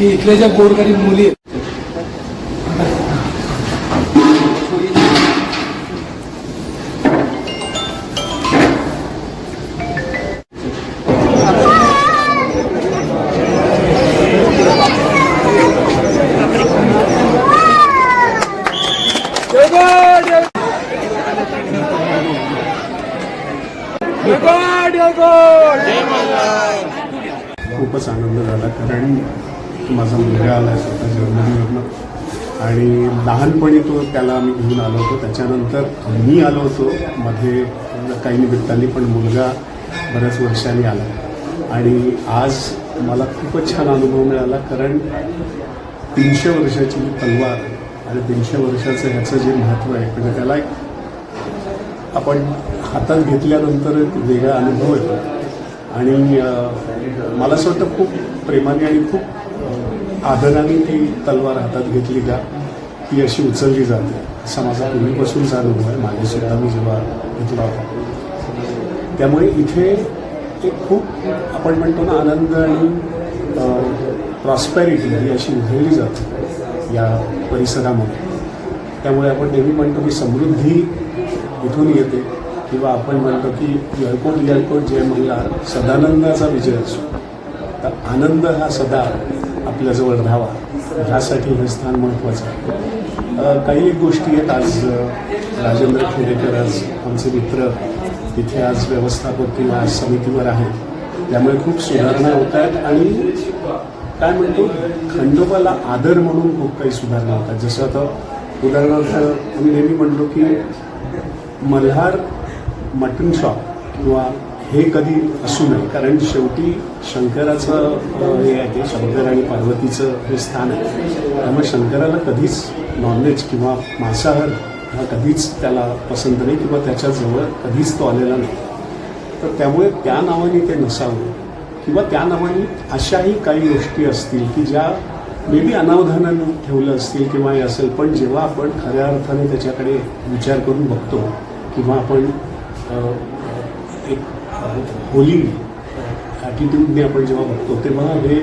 की इथल्या ज्या गोरगरीब मुली आहेत खूपच आनंद झाला कारण माझा मुलगा आला आहे स्वतः जर्मनीवरनं आणि लहानपणी तो त्याला आम्ही घेऊन आलो होतो. त्याच्यानंतर मी आलो होतो. मध्ये काही निमित्तांनी पण मुलगा बऱ्याच वर्षांनी आला. आणि आज मला खूपच छान अनुभव मिळाला कारण तीनशे वर्षाची तलवार आणि तीनशे वर्षाचं ह्याचं जे महत्त्व आहे म्हणजे त्याला एक आपण हातात घेतल्यानंतर एक वेगळा अनुभव येतो. आणि मला असं वाटतं खूप प्रेमाने आणि खूप आदराने ती तलवार हातात घेतली का ती अशी उचलली जाते. असा माझा पूर्वीपासून अनुभव आहे. माझ्यासुद्धा मी जेव्हा घेतला होता. त्यामुळे इथे एक खूप आपण म्हणतो ना आनंद आणि प्रॉस्पॅरिटी ही अशी उधळली जाते या परिसरामध्ये. त्यामुळे आपण नेहमी म्हणतो की समृद्धी इथून येते. किंवा आपण म्हणतो की यळकोट यळकोट जय म्हणला सदानंदाचा विजय असो. तर आनंद हा सदा आपल्याजवळ राहावा. ह्यासाठी हे स्थान महत्त्वाचं आहे. काही एक गोष्टी आहेत. आज राजेंद्र खेडेकर आज आमचे मित्र तिथे आज व्यवस्थापक किंवा आज समितीवर आहेत. त्यामुळे खूप सुधारणा होत आहेत आणि काय म्हणतो खंडोबाला आदर म्हणून खूप काही सुधारणा होतात जसं आता उदाहरणार्थ आम्ही नेहमी म्हणलो की मल्हार मटन शॉप किंवा हे कधी असू नये. कारण शेवटी शंकराचं हे आहे ते शंकर आणि पार्वतीचं हे स्थान आहे. त्यामुळे शंकराला कधीच नॉनव्हेज किंवा मांसाहार हा कधीच त्याला पसंत नाही किंवा त्याच्याजवळ कधीच तो आलेला नाही. तर त्यामुळे त्या नावाने ते नसावं किंवा त्या नावाने अशाही काही गोष्टी असतील की ज्या मे बी अनावधानाने ठेवलं असतील किंवा हे असेल पण जेव्हा आपण खऱ्या अर्थाने त्याच्याकडे विचार करून बघतो किंवा आपण एक होली ॲटिट्यूडने आपण जेव्हा बघतो तेव्हा हे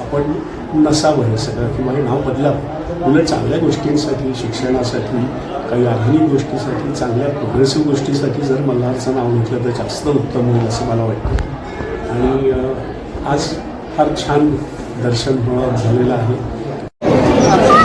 आपण नसावं हे सगळं किंवा हे नाव बदलावं. मुलं चांगल्या गोष्टींसाठी शिक्षणासाठी काही आधुनिक गोष्टीसाठी चांगल्या प्रोग्रेसिव्ह गोष्टीसाठी जर मल्हारचं नाव घेतलं तर जास्त उत्तम होईल असं मला वाटतं. आणि आज फार छान दर्शन हो, झालेलं आहे.